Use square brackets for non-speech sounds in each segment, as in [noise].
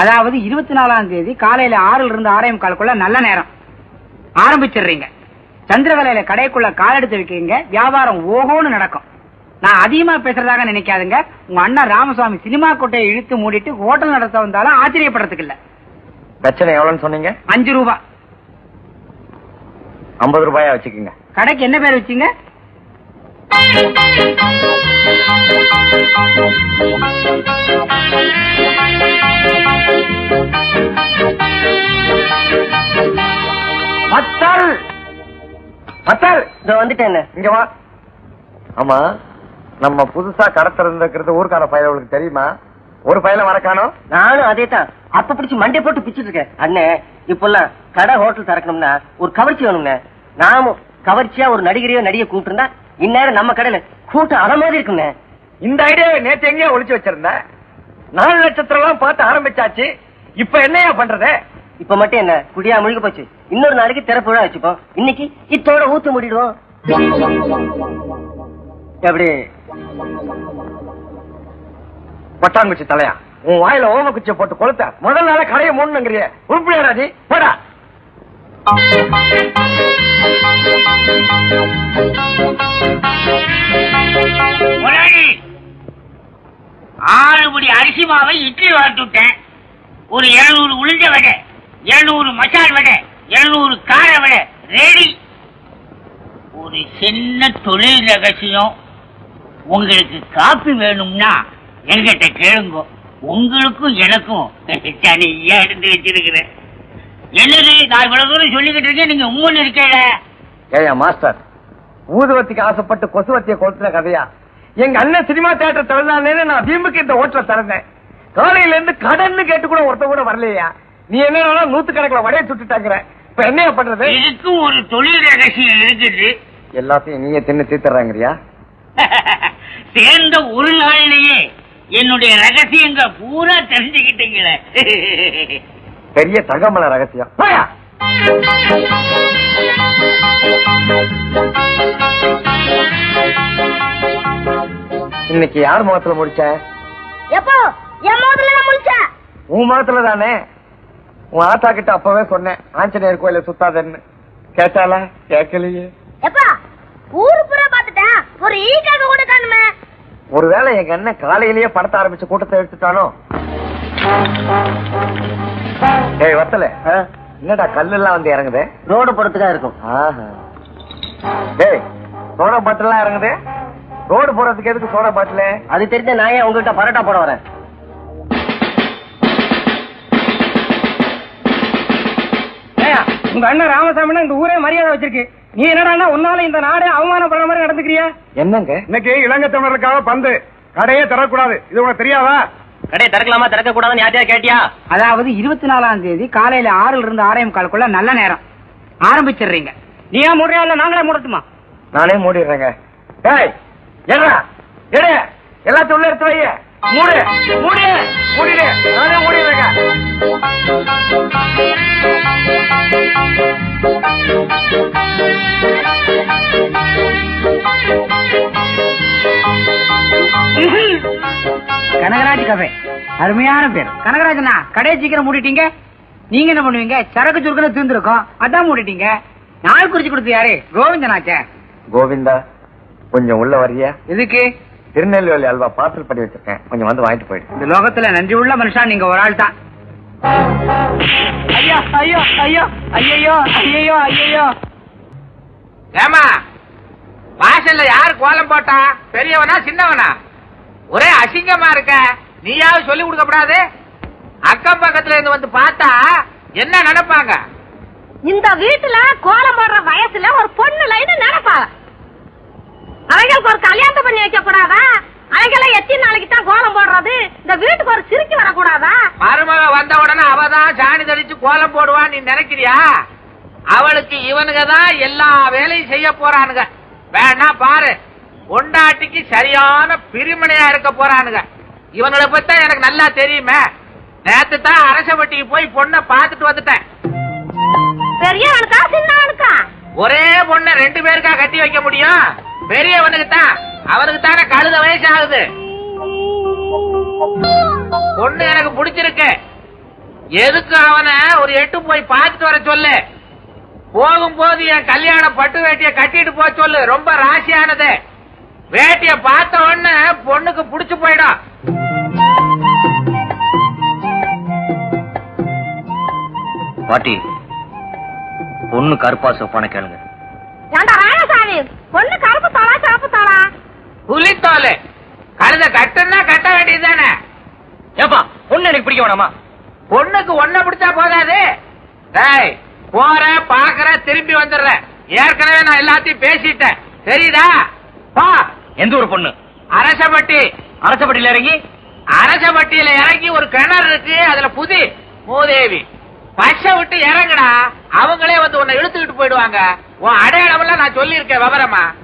அதாவது இருபத்தி நாலாம் தேதி காலையில ஆறுல இருந்து ஆறே காலுக்குள்ள நல்ல நேரம். ஆரம்பிச்சிடுறீங்க. சந்திரகலையில கடைக்குள்ள கால் எடுத்து வைக்கிறீங்க. வியாபாரம் ஓஹோன்னு நடக்கும். நான் அதிகமா பேசுறதாக நினைக்காதுங்க. உங்க அண்ணன் ராமசுவாமி சினிமா கோட்டையை இழுத்து மூடிட்டு ஹோட்டல் நடத்த வந்தாலும் ஆச்சரியப்படுறதுக்கு இல்ல. பிரச்சனை எவ்வளவுன்னு சொன்னீங்க? அஞ்சு ரூபா. ஐம்பது ரூபாயா வச்சுக்கோங்க. கடைக்கு என்ன பேர் வச்சீங்க? வந்துட்டேன் இங்க வா. ஆமா நம்ம புதுசா கடை திறந்திருக்கிறது ஊர்க்கார பயலுக்கு தெரியுமா? ஒரு பையல வர காணோம். நானும் அதே தான் அப்ப பிடிச்சு மண்டை போட்டு பிச்சுட்டு இருக்கேன். அண்ணே இப்பெல்லாம் கடை ஹோட்டல் திறக்கணும்னா ஒரு கவர்ச்சி வேணுங்க நாமும் கவர்ச்சியா ஒரு நடிகரையோ நடிகை கூப்பிட்டு இந்நேரம் நம்ம கடையில கூட்டம் அற மாதிரி இருக்குங்க. இந்த ஐடியாவை நேத்து எங்கேயோ ஒளிச்சு வச்சிருந்த நாலு நட்சத்திரம் எல்லாம் பார்த்து ஆரம்பிச்சாச்சு. இப்ப என்னையா பண்றது? இப்ப மட்டும் என்ன குடியா முழுக போச்சு. இன்னொரு நாளைக்கு திறப்பு விழா வச்சுப்போம். இன்னைக்கு இத்தோட ஊத்து முடிடுவோம். எப்படி? பட்டாங்குச்சி தலையா? உன் வாயில ஓம குச்சியை போட்டு கொளுத்த. முதல் நாள கடையை மூணுங்கிறிய உருப்படியாடாஜி போடா. ஆறுபடி அரிசி மாவை இட்லி வளர்த்துட்டேன் ஒரு இருநூறு உளுந்த வடை இருநூறு மசால் வடை இருநூறு கார வடை ரெடி ஒரு சின்ன தொழில் ரகசியம். உங்களுக்கு காப்பி வேணும்னா என்கிட்ட கேளுங்க. உங்களுக்கும் எனக்கும் [laughs] தனியா இருந்து வச்சிருக்கிறேன். என்னது நான் இவ்வளவு தூரம் சொல்லிக்கிட்டு இருக்கேன் நீங்க உம்மன் இருக்கல ஏயா மாஸ்டர் ஊதுவத்திக்கு ஆசைப்பட்டு கொசுவத்திய கொளுத்துன கதையா? எங்க அண்ணன் சினிமா தியேட்டர் திறந்தானே நான் வீம்புக்கு இந்த ஹோட்டல திறந்தேன். காலையில இருந்து கடன்னு கேட்டு கூட ஒருத்த கூட வரலையா? நீ என்ன நூத்து கணக்குல வடைய சுட்டுட்டாங்கிற. இப்ப என்னையா பண்றது? இதுக்கும் ஒரு தொழில் ரகசியம் இருக்குது. எல்லாத்தையும் நீயே தின்னு தீத்துறாங்கறியா [laughs] சேர்ந்த ஒரு நாள்லயே என்னுடைய ரகசியங்க பூரா தெரிஞ்சுக்கிட்டீங்களே. [laughs] பெரிய தகமல ரகசியம். இன்னைக்கு யார் முகத்துல முடிச்ச? எப்போ? என் மோதுல தான் முழிச்ச உன் முகத்துல தானே? உன் ஆத்தா கிட்ட அப்பவே சொன்னேன் ஆஞ்சநேயர் கோயில சுத்தாதன்னு. கேட்டாளா? கேட்கலையே. எப்பா? ஊரு பூரா பாத்துட்டேன் ஒரு ஈக்காக கூட காணுமே. ஒருவேளை எங்க அண்ணன் காலையிலேயே படத்த ஆரம்பிச்ச கூட்டத்தை எடுத்துட்டானோ? ஏய் வத்தல. என்னடா கல்லு எல்லாம் வந்து இறங்குது? ரோடு போறதுக்கா இருக்கும். ஆஹா. ஏய் சோடா பாட்டில் எல்லாம் இறங்குது? ரோடு போறதுக்கு எதுக்கு சோடா பாட்டில்? அது தெரிஞ்ச நான் ஏன் உங்ககிட்ட பரோட்டா போட வரேன்? ஏய்யா, உங்க அண்ணன் ராமசாமினா இந்த ஊரே மரியாதை வச்சிருக்கு. நீ என்னடா உன்னால இந்த நாடே அவமானப்படுற மாதிரி நடந்துக்கிறியா? என்னங்க? இன்னைக்கு இளங்க தமிழருக்காக பந்து கடையே தரக்கூடாது இது உனக்கு தெரியாதா? கடையை திறக்கலாமா? திறக்க கூடாதுன்னு யார்ட்டையா கேட்டியா? அதாவது இருபத்தி நாலாம் தேதி காலையில ஆறுல இருந்து ஆறே காலுக்குள்ள நல்ல நேரம். ஆரம்பிச்சிடுறீங்க. நீ ஏன் மூடுறியா இல்ல நாங்களே மூடட்டுமா? நானே மூடிடுறேங்க. எடு. எல்லாத்தையும் உள்ள எடுத்து வை. மூடு. மூடு. மூடிடு. நானே மூடிடுறேங்க கனகராஜ் கபே அருமையான பேர். கனகராஜனா கடையை சீக்கிரம் மூடிட்டீங்க. நீங்க என்ன பண்ணுவீங்க? சரக்கு சுருக்குன்னு தீர்ந்துருக்கோம். அதான் மூடிட்டீங்க. நாள் குறிச்சு கொடுத்து யாரு? கோவிந்தனாச்சே. கோவிந்தா. கொஞ்சம் உள்ள வரியா எதுக்கு? திருநெல்வேலி அல்வா பார்சல் பண்ணி வச்சிருக்கேன். கொஞ்சம் வந்து வாங்கிட்டு போயிடு. இந்த லோகத்துல நன்றி உள்ள மனுஷன் நீங்க ஒரு ஆள் தான் ஐயோ ஐயோ ஐயோ ஐயோ ஐயோ ஐயோ ஏமா வாசல்ல யார் கோலம் போட்டா? பெரியவனா சின்னவனா? ஒரே அசிங்கமா இருக்க. நீயாவது சொல்லி கொடுக்க கூடாது அக்கம் பக்கத்துல இருந்து வந்து பார்த்தா என்ன நினைப்பாங்க? இந்த வீட்டுல கோலம் போடுற வயசுல ஒரு பொண்ணு லைன் நினைப்பாங்க. பண்ணி வைக்க கூடாதா அவங்கெல்லாம் எத்தனை நாளைக்கு தான் கோலம் போடுறது. இந்த வீட்டுக்கு ஒரு சிரிக்கி வரக்கூடாதா? மருமக வந்த உடனே அவதான் சாணி தெளிச்சு கோலம் போடுவான்னு நீ நினைக்கிறியா? அவளுக்கு இவனுங்க தான் எல்லா வேலையும் செய்ய போறானுங்க. வேணா பாரு பொண்டாட்டிக்கு சரியான பிரிமனையா இருக்க போறானுங்க. இவங்களை பத்தி எனக்கு நல்லா தெரியுமே. நேத்து தான் அரசவட்டிக்கு போய் பொண்ணை பார்த்துட்டு வந்துட்டேன். பெரியவனுக்கா சின்னவனுக்கா ஒரே பொண்ணை ரெண்டு பேருக்கா கட்டி வைக்க முடியும்? பெரியவனுக்கு தான் அவனுக்கு தானே கழுத வயசு ஆகுது பொண்ணு எனக்கு பிடிச்சிருக்கு. எதுக்கு அவனை ஒரு எட்டு போய் பார்த்துட்டு வர சொல்லு. போகும்போது என் கல்யாண பட்டு வேட்டிய கட்டிட்டு போக சொல்லு. ரொம்ப ராசியானது. வேட்டிய பார்த்த உடனே பொண்ணுக்கு புடிச்சு போயிடும். பாட்டி பொண்ணு கருப்பா சொப்பான கேளுங்க. பொண்ணு கருப்பு தோளா புலித்தோலு. கழுத கட்டுன்னா கட்ட வேண்டியதுதானே ஏப்பா பொண்ணு எனக்கு பிடிக்க வேணாமா? பொண்ணுக்கு ஒன்ன பிடிச்சா போதாது. டேய் போற பாக்குற திரும்பி வந்துடுற. ஏற்கனவே நான் எல்லாத்தையும் பேசிட்டேன். தெரியுதா? பா. எந்த ஒரு பொண்ணு? அரசப்பட்டி. அரசப்பட்டியில இறங்கி? அரசப்பட்டியில இறங்கி ஒரு கிணறு இருக்கு அதுல புதி மூதேவி. பச்சை விட்டு இறங்குடா. அவங்களே வந்து உன்னை இழுத்துக்கிட்டு போயிடுவாங்க. உன் அடையாளம் எல்லாம் நான் சொல்லியிருக்கேன் விவரமா.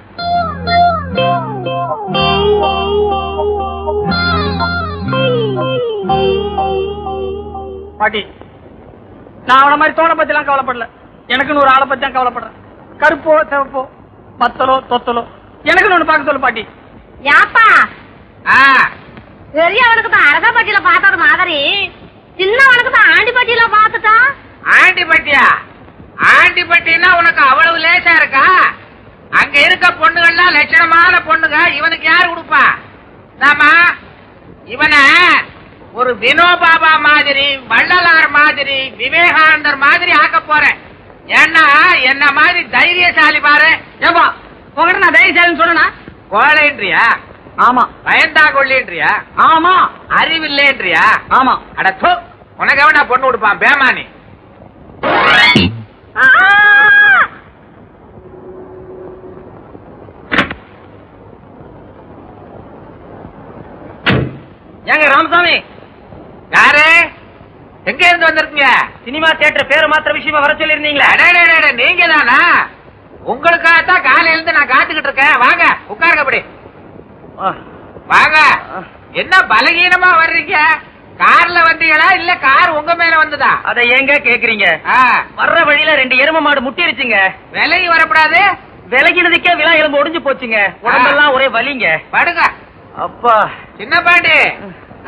பாட்டி நான் அவன மாதிரி தோணை பத்தி எல்லாம் கவலைப்படல. எனக்குன்னு ஒரு ஆளை பத்தி தான் கவலைப்படுறேன். கருப்போ சிவப்போ மத்தலோ தொத்தலோ எனக்குன்னு ஒண்ணு பார்க்க சொல்லு பாட்டி. யாப்பா? பெரியவனுக்கு தான் அரசப்பட்டியில பார்த்தது மாதிரி சின்னவனுக்கு தான் ஆண்டிப்பட்டியில பார்த்துட்டா? ஆண்டிப்பட்டியா? ஆண்டிப்பட்டின்னா உனக்கு அவ்வளவு லேசா இருக்கா? அங்க இருக்க பொண்ணுகள்லாம் லட்சணமான பொண்ணுங்க இவனுக்கு யாரு கொடுப்பா நாமா இவனை ஒரு வினோபாபா மாதிரி வள்ளலார் மாதிரி விவேகானந்தர் மாதிரி ஆக்க போறேன். ஏன்னா என்ன மாதிரி தைரியசாலி பாரு. ஏப்பா உங்ககிட்ட நான் தைரியசாலின்னு சொன்னா கோழைன்றியா? ஆமா. பயந்தா கொள்ளின்றியா? ஆமா. அறிவில்லைன்றியா? ஆமா. அட உனக்கு எவனா பொண்ணு கொடுப்பான் பேமானி ஏங்க ராமசாமி யாரு வந்திருக்கீங்க? சினிமா தியேட்டர் பேரை மாத்திர விஷயமா வர சொல்லிருந்தீங்களே நீங்க தானா உங்களுக்காகத்தான் காலையில இருந்து நான் காத்துக்கிட்டு இருக்கேன். வாங்க உட்காருங்க அப்படி. வாங்க. என்ன பலகீனமா வர்றீங்க? கார்ல வந்தீங்களா? இல்ல கார் உங்க மேல வந்ததா? அத ஏங்க கேக்குறீங்க? வர்ற வழியில ரெண்டு எரும மாடு முட்டிருச்சுங்க. விலகி வரக்கூடாது. விலகினதுக்கே விழா எலும்பு ஒடிஞ்சு போச்சுங்க. உடம்பெல்லாம் ஒரே வலிங்க. படுங்க. அப்பா. சின்ன பாண்டி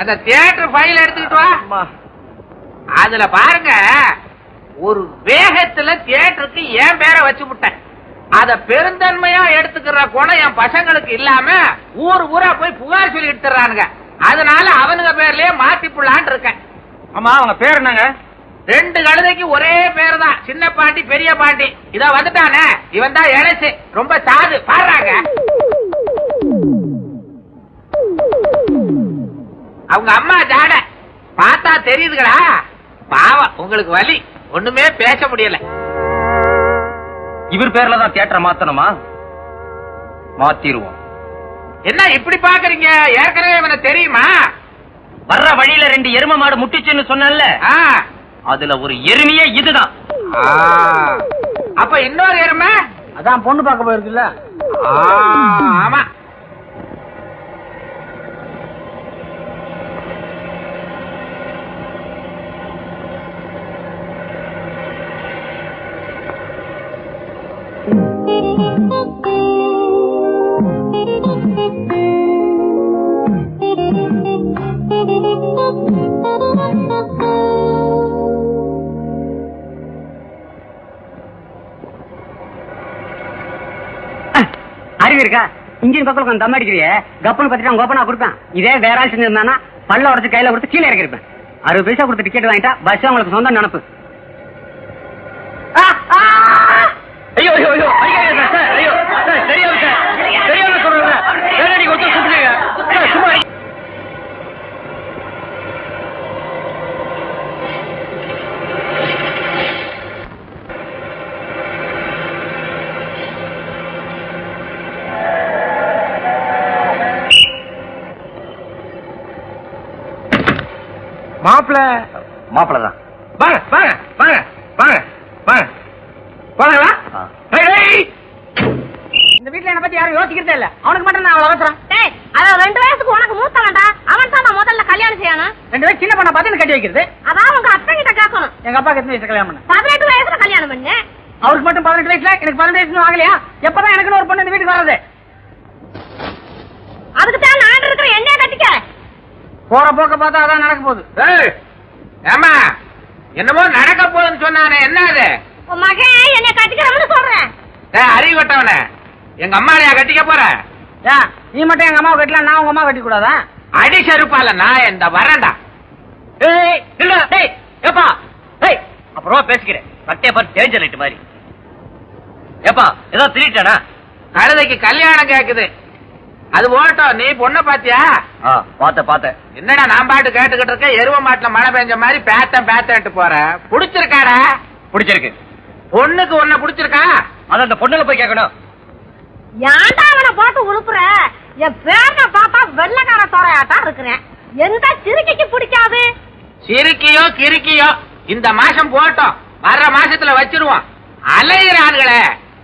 அந்த தியேட்டர் ஃபைல் எடுத்துக்கிட்டு வா. அதுல பாருங்க ஒரு வேகத்துல தியேட்டருக்கு என் பேரை வச்சு விட்டேன் அத பெருந்தன்மையா எடுத்துக்கிற குணம் என் பசங்களுக்கு இல்லாம ஊர் ஊரா போய் புகார் சொல்லி எடுத்துறானுங்க அதனால அவனுங்க பேர்லயே மாத்தி புள்ளான் இருக்கேன். ஆமா அவங்க பேர் என்னங்க? ரெண்டு கழுதைக்கு ஒரே பேர் தான் சின்ன பாண்டி பெரிய பாண்டி இத வந்துட்டானே. இவன் தான் இழைச்சு ரொம்ப சாது. பாடுறாங்க. அவங்க அம்மா ஜாட. பார்த்தா தெரியுதுங்களா பாவம் உங்களுக்கு வலி. ஒண்ணுமே பேச முடியல. இவர் பேர்ல தான் தியேட்டரை மாத்தணுமா? மாத்திருவோம். என்ன இப்படி பாக்குறீங்க? ஏற்கனவே இவனை தெரியுமா? வர்ற வழியில ரெண்டு எரும மாடு முட்டிச்சுன்னு சொன்னேன்ல. ஆ. அதுல ஒரு எருமையே இதுதான். ஆ. அப்ப இன்னொரு எருமை? அதான் பொண்ணு பார்க்க போயிருக்குல்ல. ஆ, ஆமா. அறிவு இருக்கா? இன்ஜின் பக்கம் கொஞ்சம் தம் அடிக்கிறியே. கப்பன் பத்திட்டு அவங்க ஓப்பனா கொடுப்பேன். இதே வேற ஆள் செஞ்சிருந்தானா பல்ல உடச்சு கையில கொடுத்து கீழே இறக்கிருப்பேன் அறுபது பைசா கொடுத்து டிக்கெட் வாங்கிட்டா பஸ் உங்களுக்கு சொந்தம் நினப்பு. மாப்பிள்ள மாப்பிள தான் வாங்க வாங்க வாங்க வாங்க. வாங்க வாங்களா. இந்த வீட்டுல என்ன பத்தி யாரும் யோசிக்கிறதே இல்ல. அவனுக்கு மட்டும் நான் அவ்வளவு அவசரம். அவன் ரெண்டு வயசுக்கு உனக்கு மூத்தவன்டா அவன் தான் நான் முதல்ல கல்யாணம் செய்யணும். ரெண்டு பேரும் சின்ன பொண்ணை பார்த்து கட்டி வைக்கிறது? அதான் உங்க அத்தை கிட்ட கேட்கணும். எங்க அப்பாக்கு எத்தனை வயசு கல்யாணம் பண்ண? பதினெட்டு வயசுல கல்யாணம் பண்ணு அவருக்கு மட்டும் பதினெட்டு வயசுல? எனக்கு பதினெட்டு வயசு ஆகலையா? எப்பதான் எனக்கு ஒரு பொண்ணு இந்த வீட்டுக்கு வர்றது அதுக்கு தான் நான் இருக்கிற எண்ணெய கட்டிக்க போற போக்க பார்த்தா அதான் நடக்க போகுது. ஏய், ஏம்மா? என்னமோ நடக்க போகுதுன்னு சொன்னானே என்ன அது? உன் மகன் என்னை கட்டிக்கிறவனு சொல்றேன். டேய், அறிவு கட்டவன. எங்க அம்மாளையா கட்டிக்க போற? ஏன், நீ மட்டும் எங்க அம்மாவை கட்டலாம் நான் உங்க அம்மா கட்டி கூடாதா? அடி செருப்பால நான் இந்த வரேன்டா. ஏய் இல்ல டேய் ஏப்பா. டேய் அப்புறமா பேசிக்கிறேன். சட்டைய பார்த்து டேஞ்சர் லைட் மாதிரி. ஏப்பா ஏதோ திருட்டானா கழுதைக்கு கல்யாணம் கேக்குது. அது ஓட்டம் நீ பொண்ணை பாத்தியா? ஆ பார்த்தேன் பார்த்தேன். என்னடா நான் பாட்டு கேட்டுக்கிட்டு இருக்க எருவ மாட்டுல மழை பெஞ்ச மாதிரி பேத்தன் பேத்தன்ட்டு போற. புடிச்சிருக்காடா? பிடிச்சிருக்கு. பொண்ணுக்கு ஒன்ன புடிச்சிருக்கா? அத அந்த பொண்ணுல போய் கேட்கணும். ஏன்டா அவனை போட்டு உழுப்புற? என் பேரனை பார்த்தா வெள்ளக்கார தோரையாட்டா இருக்கிறேன் எந்த சிறுக்கைக்கு பிடிக்காது? சிரிக்கியோ கிறுக்கியோ இந்த மாசம் போட்டோம். வர்ற மாசத்துல வச்சிருவோம். அலையிற ஆளுகளே.